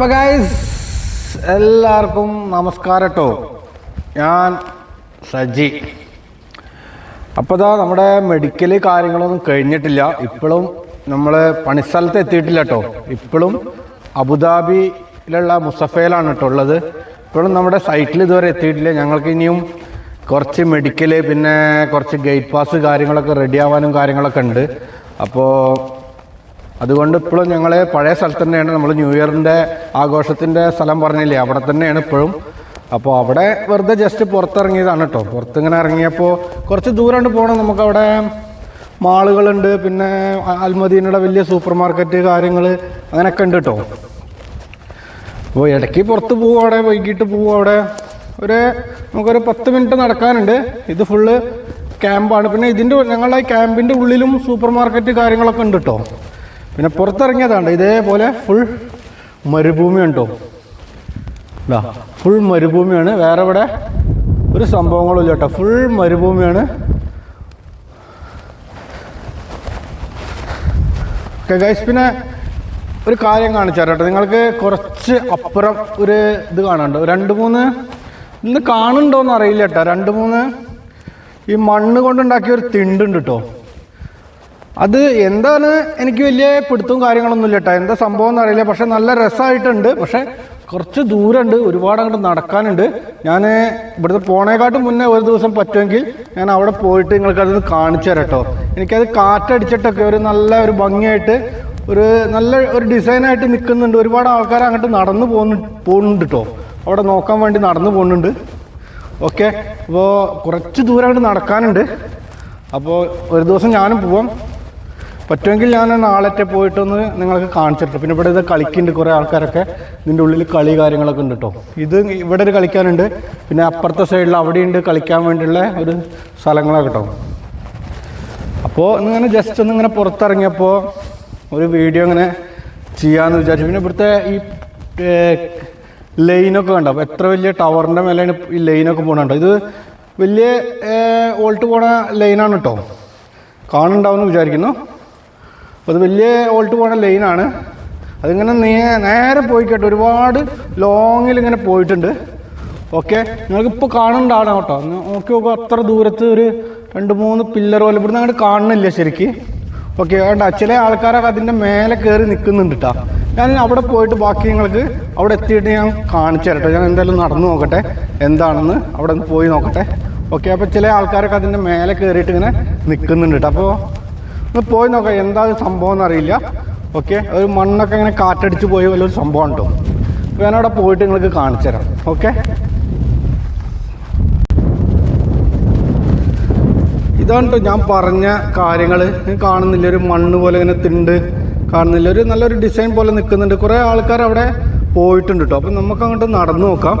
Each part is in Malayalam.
അപ്പോൾ ഗൈസ് എല്ലാവർക്കും നമസ്കാരം കേട്ടോ ഞാൻ സജി. അപ്പോൾ നമ്മുടെ മെഡിക്കൽ കാര്യങ്ങളൊന്നും കഴിഞ്ഞിട്ടില്ല. ഇപ്പോഴും നമ്മൾ പണിസ്ഥലത്ത് എത്തിയിട്ടില്ല കേട്ടോ ഇപ്പോഴും അബുദാബിയിലുള്ള മുസഫയിലാണ് കേട്ടോ ഉള്ളത്. ഇപ്പോഴും നമ്മുടെ സൈറ്റിൽ ഇതുവരെ എത്തിയിട്ടില്ല. ഞങ്ങൾക്ക് ഇനിയും കുറച്ച് മെഡിക്കൽ പിന്നെ കുറച്ച് ഗേറ്റ് പാസ് കാര്യങ്ങളൊക്കെ റെഡി ആവാനും കാര്യങ്ങളൊക്കെ ഉണ്ട്. അപ്പോൾ അതുകൊണ്ട് ഇപ്പോഴും ഞങ്ങൾ പഴയ സ്ഥലത്ത് തന്നെയാണ്. നമ്മൾ ന്യൂ ഇയറിന്റെ ആഘോഷത്തിന്റെ സ്ഥലം പറഞ്ഞില്ലേ? അവിടെ തന്നെയാണ് ഇപ്പോഴും അപ്പോൾ അവിടെ വെറുതെ ജസ്റ്റ് പുറത്തിറങ്ങിയതാണ് കേട്ടോ പുറത്തിങ്ങനെ ഇറങ്ങിയപ്പോൾ കുറച്ച് ദൂരം പോകണം നമുക്കവിടെ മാളുകളുണ്ട്. പിന്നെ അൽമദീനയുടെ വലിയ സൂപ്പർ മാർക്കറ്റ് കാര്യങ്ങൾ അങ്ങനെയൊക്കെ ഉണ്ട് കേട്ടോ അപ്പോൾ ഇടയ്ക്ക് പുറത്ത് പോവും അവിടെ വൈകിട്ട് പോവും അവിടെ. ഒരു നമുക്കൊരു പത്ത് മിനിറ്റ് നടക്കാനുണ്ട്. ഇത് ഫുള്ള് ക്യാമ്പാണ് പിന്നെ ഇതിന്റെ ഞങ്ങളുടെ ക്യാമ്പിന്റെ ഉള്ളിലും സൂപ്പർ മാർക്കറ്റ് കാര്യങ്ങളൊക്കെ ഉണ്ട് കേട്ടോ പിന്നെ പുറത്തിറങ്ങിയതാണ് ഇതേപോലെ ഫുൾ മരുഭൂമി ഉണ്ടോ ഇതാ ഫുൾ മരുഭൂമിയാണ്. വേറെ ഇവിടെ ഒരു സംഭവങ്ങളും കേട്ടോ. ഫുൾ മരുഭൂമിയാണ്. ഓക്കെ ഗൈസ് പിന്നെ ഒരു കാര്യം കാണിച്ചു കേട്ടോ. നിങ്ങൾക്ക് കുറച്ച് അപ്പുറം ഒരു ഇത് കാണാനുണ്ട്. രണ്ട് മൂന്ന് ഇന്ന് കാണുന്നുണ്ടോയെന്ന് അറിയില്ല കേട്ടോ. രണ്ട് മൂന്ന് ഈ മണ്ണ് കൊണ്ടുണ്ടാക്കിയ ഒരു തിണ്ടുണ്ട് കേട്ടോ. അത് എന്താണ് എനിക്ക് വലിയ പിടുത്തവും കാര്യങ്ങളൊന്നും ഇല്ല എന്താ സംഭവം എന്നറിയില്ല. പക്ഷെ നല്ല രസമായിട്ടുണ്ട് പക്ഷെ കുറച്ച് ദൂരമുണ്ട്. ഒരുപാട് അങ്ങോട്ട് നടക്കാനുണ്ട്. ഞാൻ ഇവിടുത്തെ പോണേക്കാട്ടും മുന്നേ ഒരു ദിവസം പറ്റുമെങ്കിൽ ഞാൻ അവിടെ പോയിട്ട് നിങ്ങൾക്ക് അതൊന്ന് കാണിച്ചു തരാം കേട്ടോ എനിക്കത് കാറ്റടിച്ചിട്ടൊക്കെ ഒരു നല്ല ഒരു ഭംഗിയായിട്ട് ഒരു നല്ല ഒരു ഡിസൈനായിട്ട് നിൽക്കുന്നുണ്ട്. ഒരുപാട് ആൾക്കാർ അങ്ങോട്ട് നടന്നു പോകുന്നു പോകുന്നുണ്ട് കേട്ടോ അവിടെ നോക്കാൻ വേണ്ടി നടന്നു പോകുന്നുണ്ട്. ഓക്കെ. അപ്പോൾ കുറച്ച് ദൂരം അങ്ങോട്ട് നടക്കാനുണ്ട്. അപ്പോൾ ഒരു ദിവസം ഞാനും പോവാം. പറ്റുമെങ്കിൽ ഞാൻ നാളത്തെ പോയിട്ടൊന്ന് നിങ്ങൾക്ക് കാണിച്ചിട്ട് പിന്നെ ഇവിടെ ഇത് കളിക്കുന്നുണ്ട് കുറേ ആൾക്കാരൊക്കെ. ഇതിന്റെ ഉള്ളിൽ കളി കാര്യങ്ങളൊക്കെ ഉണ്ട് കേട്ടോ ഇത് ഇവിടെ ഒരു കളിക്കാനുണ്ട്. പിന്നെ അപ്പുറത്തെ സൈഡിൽ അവിടെയുണ്ട് കളിക്കാൻ വേണ്ടിയുള്ള ഒരു സ്ഥലങ്ങളൊക്കെ കേട്ടോ അപ്പോൾ ഇങ്ങനെ ജസ്റ്റ് ഒന്ന് ഇങ്ങനെ പുറത്തിറങ്ങിയപ്പോൾ ഒരു വീഡിയോ ഇങ്ങനെ ചെയ്യാമെന്ന് വിചാരിച്ചു. പിന്നെ ഇവിടുത്തെ ഈ ലൈനൊക്കെ കണ്ടോ? എത്ര വലിയ ടവറിന്റെ മേലെയാണ് ഈ ലൈനൊക്കെ പോകണുണ്ടോ ഇത് വലിയ ഓൾട്ട് പോണ ലൈനാണ് കേട്ടോ കാണുന്നുണ്ടാവുമെന്ന് വിചാരിക്കുന്നു. അപ്പോൾ അത് വലിയ ഓൾട്ട് പോണ ലൈനാണ് അതിങ്ങനെ നേ നേരെ പോയി കേട്ടോ ഒരുപാട് ലോങ്ങിൽ ഇങ്ങനെ പോയിട്ടുണ്ട്. ഓക്കെ നിങ്ങൾക്ക് ഇപ്പോൾ കാണുന്നുണ്ടാണ് കേട്ടോ നോക്കി നോക്കുക അത്ര ദൂരത്ത് ഒരു രണ്ട് മൂന്ന് പില്ലർ പോലെ. ഇവിടുന്ന് അങ്ങോട്ട് കാണുന്നില്ല ശരിക്ക്. ഓക്കെ വേണ്ട ചില ആൾക്കാരൊക്കെ അതിന്റെ മേലെ കയറി നിൽക്കുന്നുണ്ട് കേട്ടോ ഞാൻ അവിടെ പോയിട്ട് ബാക്കി നിങ്ങൾക്ക് അവിടെ എത്തിയിട്ട് ഞാൻ കാണിച്ചു തരട്ടെ ഞാൻ എന്തായാലും നടന്നു നോക്കട്ടെ. എന്താണെന്ന് അവിടെ നിന്ന് പോയി നോക്കട്ടെ. ഓക്കെ അപ്പോൾ ചില ആൾക്കാരൊക്കെ അതിന്റെ മേലെ കയറിയിട്ട് ഇങ്ങനെ നിൽക്കുന്നുണ്ട് കേട്ടോ അപ്പോൾ ഒന്ന് പോയി നോക്കാം എന്താ സംഭവം എന്നറിയില്ല ഓക്കെ ഒരു മണ്ണൊക്കെ ഇങ്ങനെ കാറ്റടിച്ച് പോയി വല്ലൊരു സംഭവം ഉണ്ടോ? അപ്പോൾ ഞാനവിടെ പോയിട്ട് നിങ്ങൾക്ക് കാണിച്ചു തരാം. ഓക്കെ ഇതാണ് ഞാൻ പറഞ്ഞ കാര്യങ്ങൾ കാണുന്നില്ല ഒരു മണ്ണ് പോലെ ഇങ്ങനെ തിണ്ട് കാണുന്നില്ല. ഒരു നല്ലൊരു ഡിസൈൻ പോലെ നിൽക്കുന്നുണ്ട് കുറേ ആൾക്കാർ അവിടെ പോയിട്ടുണ്ട് കേട്ടോ അപ്പം നമുക്ക് അങ്ങോട്ട് നടന്നു നോക്കാം.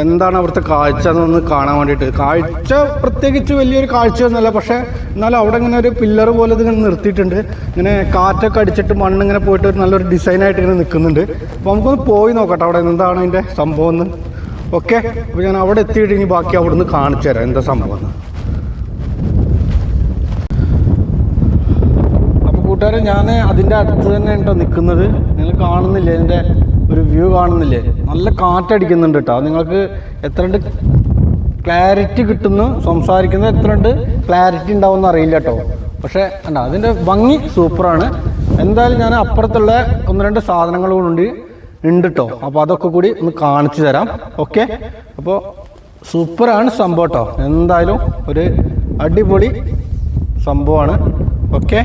എന്താണ് അവിടുത്തെ കാഴ്ച എന്നൊന്ന് കാണാൻ വേണ്ടിയിട്ട്. കാഴ്ച പ്രത്യേകിച്ച് വലിയൊരു കാഴ്ചയൊന്നുമല്ല പക്ഷേ എന്നാലും അവിടെ ഇങ്ങനെ ഒരു പില്ലർ പോലെ ഇതിങ്ങനെ നിർത്തിയിട്ടുണ്ട്. ഇങ്ങനെ കാറ്റൊക്കെ അടിച്ചിട്ട് മണ്ണ് ഇങ്ങനെ പോയിട്ട് ഒരു നല്ലൊരു ഡിസൈനായിട്ട് ഇങ്ങനെ നിൽക്കുന്നുണ്ട്. അപ്പോൾ നമുക്കൊന്ന് പോയി നോക്കട്ടെ അവിടെ എന്താണ് അതിന്റെ സംഭവം എന്ന്. ഓക്കെ അപ്പോൾ ഞാൻ അവിടെ എത്തിയിട്ട് ഇനി ബാക്കി അവിടെ നിന്ന് കാണിച്ചു തരാം എന്താ സംഭവം എന്ന്. അപ്പോൾ കൂട്ടുകാരെ ഞാൻ അതിന്റെ അടുത്ത് തന്നെ ഉണ്ടോ നിൽക്കുന്നത്? നിങ്ങൾ കാണുന്നില്ല ഇതിന്റെ ഒരു വ്യൂ കാണുന്നില്ലേ? നല്ല കാറ്റടിക്കുന്നുണ്ട് കേട്ടോ നിങ്ങൾക്ക് എത്രണ്ട് ക്ലാരിറ്റി കിട്ടുന്നു സംസാരിക്കുന്നത് എത്രണ്ട് ക്ലാരിറ്റി ഉണ്ടാവുമെന്ന് അറിയില്ല കേട്ടോ പക്ഷേ അല്ല അതിന്റെ ഭംഗി സൂപ്പറാണ്. എന്തായാലും ഞാൻ അപ്പുറത്തുള്ള ഒന്ന് രണ്ട് സാധനങ്ങൾ കൊണ്ട് ഉണ്ട് കേട്ടോ അപ്പോൾ അതൊക്കെ കൂടി ഒന്ന് കാണിച്ചു തരാം. ഓക്കെ? അപ്പോൾ സൂപ്പറാണ് സംഭവം കേട്ടോ എന്തായാലും ഒരു അടിപൊളി സംഭവമാണ്. ഓക്കെ?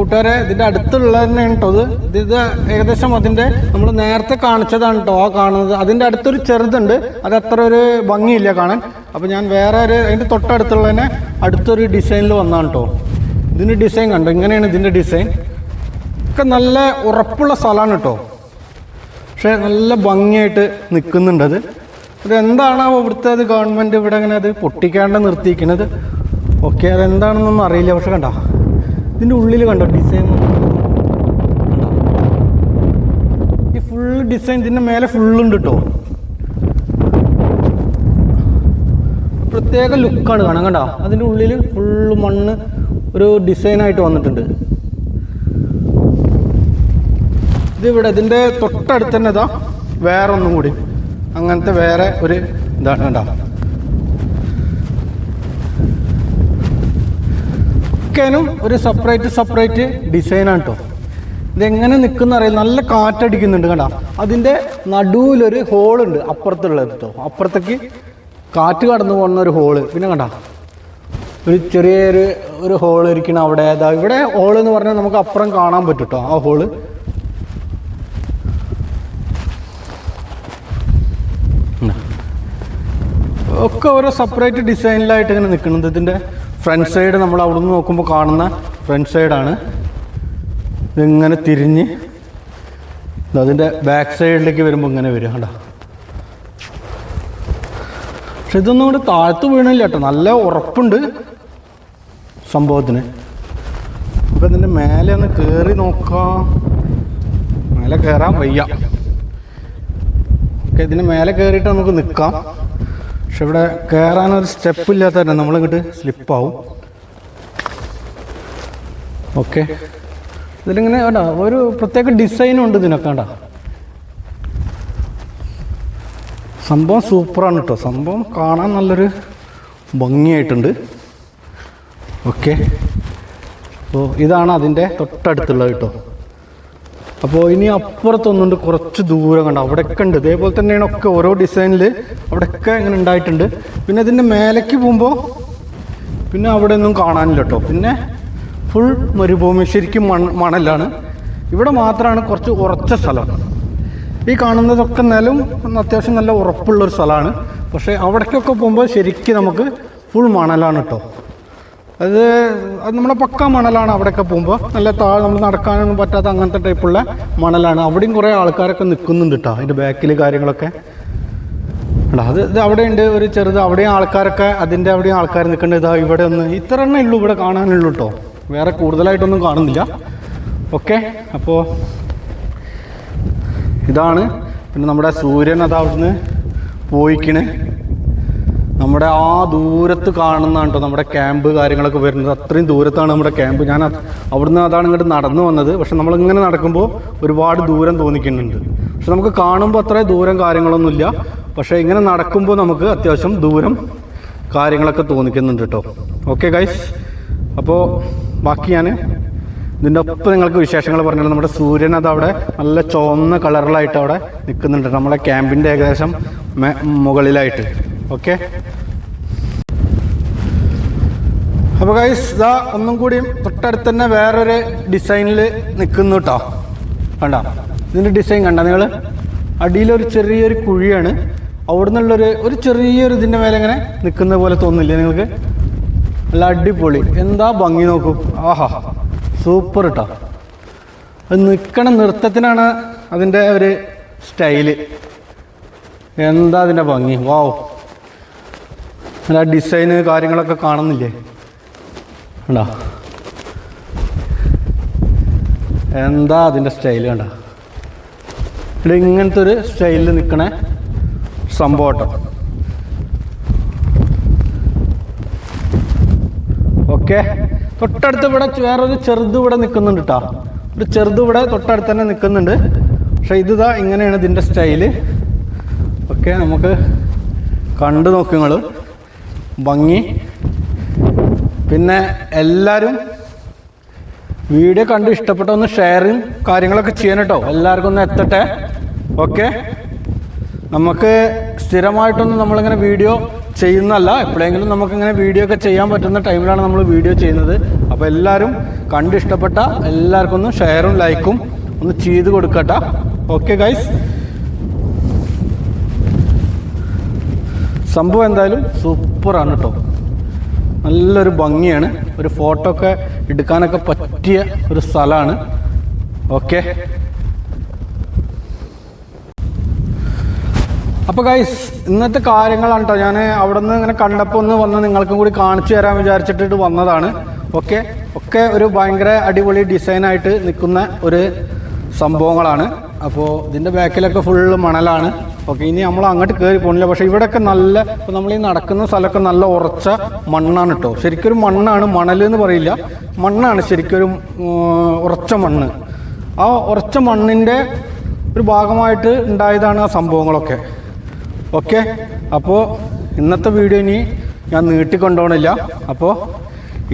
കൂട്ടുകാരെ ഇതിന്റെ അടുത്തുള്ള തന്നെയാണ് കേട്ടോ അത്. ഇത് ഏകദേശം അതിന്റെ നമ്മൾ നേരത്തെ കാണിച്ചതാണ് കേട്ടോ ആ കാണുന്നത്. അതിന്റെ അടുത്തൊരു ചെറുതുണ്ട്. അത് അത്ര ഒരു ഭംഗിയില്ല കാണാൻ. അപ്പോൾ ഞാൻ വേറെ ഒരു അതിന്റെ തൊട്ടടുത്തുള്ള തന്നെ അടുത്തൊരു ഡിസൈനിൽ വന്നാണ് കേട്ടോ ഇതിന്റെ ഡിസൈൻ കണ്ടോ? ഇങ്ങനെയാണ് ഇതിന്റെ ഡിസൈൻ. ഒക്കെ നല്ല ഉറപ്പുള്ള സ്ഥലമാണ് കേട്ടോ പക്ഷേ നല്ല ഭംഗിയായിട്ട് നിൽക്കുന്നുണ്ട് അത്. എന്താണാവോ ഇവിടുത്തെ അത് ഗവൺമെന്റ് ഇവിടെ അങ്ങനെ അത് പൊട്ടിക്കാണ്ട് നിർത്തിയിരിക്കുന്നത് ഓക്കെ അതെന്താണെന്നൊന്നും അറിയില്ല. പക്ഷെ കണ്ടോ? ഇതിന്റെ ഉള്ളിൽ കണ്ടോ ഡിസൈൻ ഈ ഫുൾ ഡിസൈൻ ഇതിന്റെ മേലെ ഫുള്ളുണ്ട് കേട്ടോ പ്രത്യേക ലുക്കാണ് കാണാൻ കണ്ടോ? അതിന്റെ ഉള്ളിൽ ഫുള്ള് മണ്ണ് ഒരു ഡിസൈനായിട്ട് വന്നിട്ടുണ്ട്. ഇത് ഇവിടെ ഇതിന്റെ തൊട്ടടുത്ത് തന്നെ ഇതാ വേറെ ഒന്നും കൂടി. അങ്ങനത്തെ വേറെ ഒരു ഇതാണ് കണ്ടോ? ഒക്കേനും ഒരു സെപ്പറേറ്റ് സെപ്പറേറ്റ് ഡിസൈനാണ് കേട്ടോ ഇതെങ്ങനെ നിൽക്കുന്ന അറിയാം നല്ല കാറ്റടിക്കുന്നുണ്ട് കണ്ട. അതിന്റെ നടുവിലൊരു ഹോളുണ്ട് അപ്പുറത്തുള്ളത് കേട്ടോ അപ്പുറത്തേക്ക് കാറ്റ് കടന്നു പോകുന്ന ഒരു ഹോൾ പിന്നെ കണ്ട. ഒരു ചെറിയൊരു ഒരു ഹോൾ ഇരിക്കണം അവിടെ. അതാ ഇവിടെ ഹോൾ എന്ന് പറഞ്ഞാൽ നമുക്ക് അപ്പുറം കാണാൻ പറ്റും കേട്ടോ ആ ഹോൾ ഒക്കെ ഓരോ സെപ്പറേറ്റ് ഡിസൈനിലായിട്ട് ഇങ്ങനെ നിൽക്കുന്നത് ഇതിന്റെ ഫ്രണ്ട് സൈഡ് നമ്മൾ അവിടെ നിന്ന് നോക്കുമ്പോൾ കാണുന്ന ഫ്രണ്ട് സൈഡാണ് ഇതിങ്ങനെ തിരിഞ്ഞ്. അതിന്റെ ബാക്ക് സൈഡിലേക്ക് വരുമ്പോൾ ഇങ്ങനെ വരും കേട്ടോ പക്ഷെ ഇതൊന്നും കൂടെ താഴ്ത്ത് വീണില്ല കേട്ടോ. നല്ല ഉറപ്പുണ്ട് സംഭവത്തിന്. നമുക്ക് ഇതിന്റെ മേലെ ഒന്ന് കയറി നോക്കാം. മേലെ കയറാൻ വയ്യ. ഓക്കെ ഇതിന് മേലെ കയറിയിട്ട് നമുക്ക് നിൽക്കാം പക്ഷെ ഇവിടെ കയറാനൊരു സ്റ്റെപ്പ് ഇല്ലാത്ത തന്നെ നമ്മളിങ്ങോട്ട് സ്ലിപ്പാവും. ഓക്കെ. ഇതിലിങ്ങനെ വേണ്ട ഒരു പ്രത്യേക ഡിസൈനും ഉണ്ട് ഇതിനൊക്കെ വേണ്ട സംഭവം സൂപ്പറാണ് കേട്ടോ സംഭവം കാണാൻ നല്ലൊരു ഭംഗിയായിട്ടുണ്ട്. ഓക്കെ. അപ്പോൾ ഇതാണ് അതിന്റെ തൊട്ടടുത്തുള്ളത് കേട്ടോ അപ്പോൾ ഇനി അപ്പുറത്തൊന്നുണ്ട് കുറച്ച് ദൂരം കണ്ട? അവിടെയൊക്കെ ഉണ്ട്. ഇതേപോലെ തന്നെയാണ് ഒക്കെ ഓരോ ഡിസൈനിൽ അവിടെയൊക്കെ ഇങ്ങനെ ഉണ്ടായിട്ടുണ്ട്. പിന്നെ ഇതിന്റെ മേലേക്ക് പോകുമ്പോൾ പിന്നെ അവിടെ ഒന്നും കാണാനില്ല കേട്ടോ പിന്നെ ഫുൾ മരുഭൂമി ശരിക്കും മൺ മണലാണ്. ഇവിടെ മാത്രമാണ് കുറച്ച് ഉറച്ച സ്ഥലം. ഈ കാണുന്നതൊക്കെ നിലം അത്യാവശ്യം നല്ല ഉറപ്പുള്ളൊരു സ്ഥലമാണ്. പക്ഷേ അവിടേക്കൊക്കെ പോകുമ്പോൾ ശരിക്കും നമുക്ക് ഫുൾ മണലാണ് കേട്ടോ അത് അത് നമ്മുടെ പക്ക മണലാണ് അവിടെയൊക്കെ പോകുമ്പോൾ നല്ല താഴെ നമ്മൾ നടക്കാനൊന്നും പറ്റാത്ത അങ്ങനത്തെ ടൈപ്പുള്ള മണലാണ്. അവിടെയും കുറേ ആൾക്കാരൊക്കെ നിൽക്കുന്നുണ്ട് കേട്ടോ അതിന്റെ ബാക്കിൽ കാര്യങ്ങളൊക്കെ. അല്ല അത് ഇത് അവിടെ ഉണ്ട് ഒരു ചെറുത്. അവിടെയും ആൾക്കാരൊക്കെ അതിന്റെ അവിടെയും ആൾക്കാർ നിൽക്കേണ്ടത് ഇതാ ഇവിടെ ഒന്ന് ഇത്ര എണ്ണേ ഉള്ളൂ ഇവിടെ കാണാനുള്ളൂ കേട്ടോ വേറെ കൂടുതലായിട്ടൊന്നും കാണുന്നില്ല. ഓക്കെ അപ്പോൾ ഇതാണ്. പിന്നെ നമ്മുടെ സൂര്യൻ അത് പോയിക്കണ്. നമ്മുടെ ആ ദൂരത്ത് കാണുന്നതാണ് കേട്ടോ നമ്മുടെ ക്യാമ്പ് കാര്യങ്ങളൊക്കെ വരുന്നത്. അത്രയും ദൂരത്താണ് നമ്മുടെ ക്യാമ്പ്. ഞാൻ അവിടുന്ന് അതാണ് ഇങ്ങോട്ട് നടന്നു വന്നത്. പക്ഷെ നമ്മളിങ്ങനെ നടക്കുമ്പോൾ ഒരുപാട് ദൂരം തോന്നിക്കുന്നുണ്ട്. പക്ഷെ നമുക്ക് കാണുമ്പോൾ അത്ര ദൂരം കാര്യങ്ങളൊന്നുമില്ല. പക്ഷേ ഇങ്ങനെ നടക്കുമ്പോൾ നമുക്ക് അത്യാവശ്യം ദൂരം കാര്യങ്ങളൊക്കെ തോന്നിക്കുന്നുണ്ട് കേട്ടോ. ഓക്കെ ഗൈസ് അപ്പോൾ ബാക്കി ഞാൻ ഇതിന്റെ ഒപ്പം നിങ്ങൾക്ക് വിശേഷങ്ങൾ പറഞ്ഞാൽ നമ്മുടെ സൂര്യൻ അതവിടെ നല്ല ചുവന്ന കളറിലായിട്ട് അവിടെ നിൽക്കുന്നുണ്ട്. നമ്മളെ ക്യാമ്പിന്റെ ഏകദേശം മുകളിലായിട്ട്. ഓക്കെ അപ്പോൾ ഗൈസ് ഇതാ ഒന്നും കൂടി തൊട്ടടുത്ത് തന്നെ വേറൊരു ഡിസൈനിൽ നിൽക്കുന്നു കേട്ടോ കണ്ട? ഇതിന്റെ ഡിസൈൻ കണ്ട നിങ്ങൾ അടിയിലൊരു ചെറിയൊരു കുഴിയാണ്. അവിടെ നിന്നുള്ളൊരു ഒരു ചെറിയൊരു ഇതിന്റെ മേലെ ഇങ്ങനെ നിൽക്കുന്ന പോലെ തോന്നില്ലേ നിങ്ങൾക്ക്? നല്ല അടിപൊളി. എന്താ ഭംഗി നോക്കൂ. ആഹാ. സൂപ്പർ കേട്ടോ അത് നിൽക്കണ നൃത്തത്തിനാണ് അതിന്റെ ഒരു സ്റ്റൈൽ. എന്താ അതിന്റെ ഭംഗി? വാവ് നല്ല ഡിസൈന് കാര്യങ്ങളൊക്കെ കാണുന്നില്ലേ? കണ്ടോ? എന്താ അതിന്റെ സ്റ്റൈൽ കണ്ട? ഇവിടെ ഇങ്ങനത്തെ ഒരു സ്റ്റൈലിൽ നിൽക്കണ സംഭവം കേട്ടോ. ഓക്കെ. തൊട്ടടുത്ത് ഇവിടെ വേറൊരു ചെറുത് ഇവിടെ നിൽക്കുന്നുണ്ട് കേട്ടോ ഒരു ചെറുത് ഇവിടെ തൊട്ടടുത്ത് തന്നെ നിൽക്കുന്നുണ്ട് പക്ഷെ ഇതാ ഇങ്ങനെയാണ് ഇതിന്റെ സ്റ്റൈൽ ഓക്കെ നമുക്ക് കണ്ടു നോക്കുക ഭംഗി. പിന്നെ എല്ലാവരും വീഡിയോ കണ്ട് ഇഷ്ടപ്പെട്ട ഒന്ന് ഷെയറും കാര്യങ്ങളൊക്കെ ചെയ്യണം കേട്ടോ എല്ലാവർക്കും ഒന്ന് എത്തട്ടെ. ഓക്കെ? നമുക്ക് സ്ഥിരമായിട്ടൊന്നും നമ്മളിങ്ങനെ വീഡിയോ ചെയ്യുന്നല്ല എപ്പോഴെങ്കിലും നമുക്കിങ്ങനെ വീഡിയോ ഒക്കെ ചെയ്യാൻ പറ്റുന്ന ടൈമിലാണ് നമ്മൾ വീഡിയോ ചെയ്യുന്നത്. അപ്പോൾ എല്ലാവരും കണ്ട് ഇഷ്ടപ്പെട്ട എല്ലാവർക്കും ഒന്ന് ഷെയറും ലൈക്കും ഒന്ന് ചെയ്ത് കൊടുക്കട്ടെ. ഓക്കെ ഗൈസ് സംഭവം എന്തായാലും സൂപ്പറാണ് കേട്ടോ നല്ലൊരു ഭംഗിയാണ്. ഒരു ഫോട്ടോ ഒക്കെ എടുക്കാനൊക്കെ പറ്റിയ ഒരു സ്ഥലമാണ്. ഓക്കെ അപ്പോൾ ഗൈസ് ഇന്നത്തെ കാര്യങ്ങളാണ് കേട്ടോ ഞാൻ അവിടെ നിന്ന് ഇങ്ങനെ കണ്ടപ്പോൾ ഒന്ന് വന്ന് നിങ്ങൾക്കും കൂടി കാണിച്ചു തരാൻ വിചാരിച്ചിട്ട് വന്നതാണ്. ഓക്കെ ഒക്കെ ഒരു ഭയങ്കര അടിപൊളി ഡിസൈനായിട്ട് നിൽക്കുന്ന ഒരു സംഭവങ്ങളാണ്. അപ്പോൾ ഇതിന്റെ ബാക്കിലൊക്കെ ഫുള്ള് മണലാണ്. ഓക്കെ ഇനി നമ്മൾ അങ്ങോട്ട് കയറി പോകുന്നില്ല പക്ഷേ ഇവിടെയൊക്കെ നല്ല ഇപ്പോൾ നമ്മൾ ഈ നടക്കുന്ന സ്ഥലമൊക്കെ നല്ല ഉറച്ച മണ്ണാണ് കേട്ടോ ശരിക്കൊരു മണ്ണാണ് മണൽ എന്ന് പറയില്ല. മണ്ണാണ് ശരിക്കൊരു ഉറച്ച മണ്ണ്. ആ ഉറച്ച മണ്ണിന്റെ ഒരു ഭാഗമായിട്ട് ഉണ്ടായതാണ് ആ സംഭവങ്ങളൊക്കെ. ഓക്കെ അപ്പോൾ ഇന്നത്തെ വീഡിയോ ഇനി ഞാൻ നീട്ടിക്കൊണ്ടുപോകണില്ല അപ്പോൾ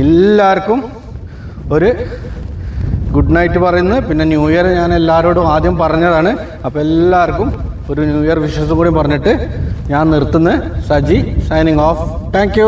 എല്ലാവർക്കും ഒരു ഗുഡ് നൈറ്റ് പറയുന്നു. പിന്നെ ന്യൂ ഇയർ ഞാൻ എല്ലാവരോടും ആദ്യം പറഞ്ഞതാണ്. അപ്പോൾ എല്ലാവർക്കും ഒരു ന്യൂ ഇയർ വിശ്വസം കൂടി പറഞ്ഞിട്ട് ഞാൻ നിർത്തുന്നത് സജി സൈനിങ് ഓഫ് താങ്ക്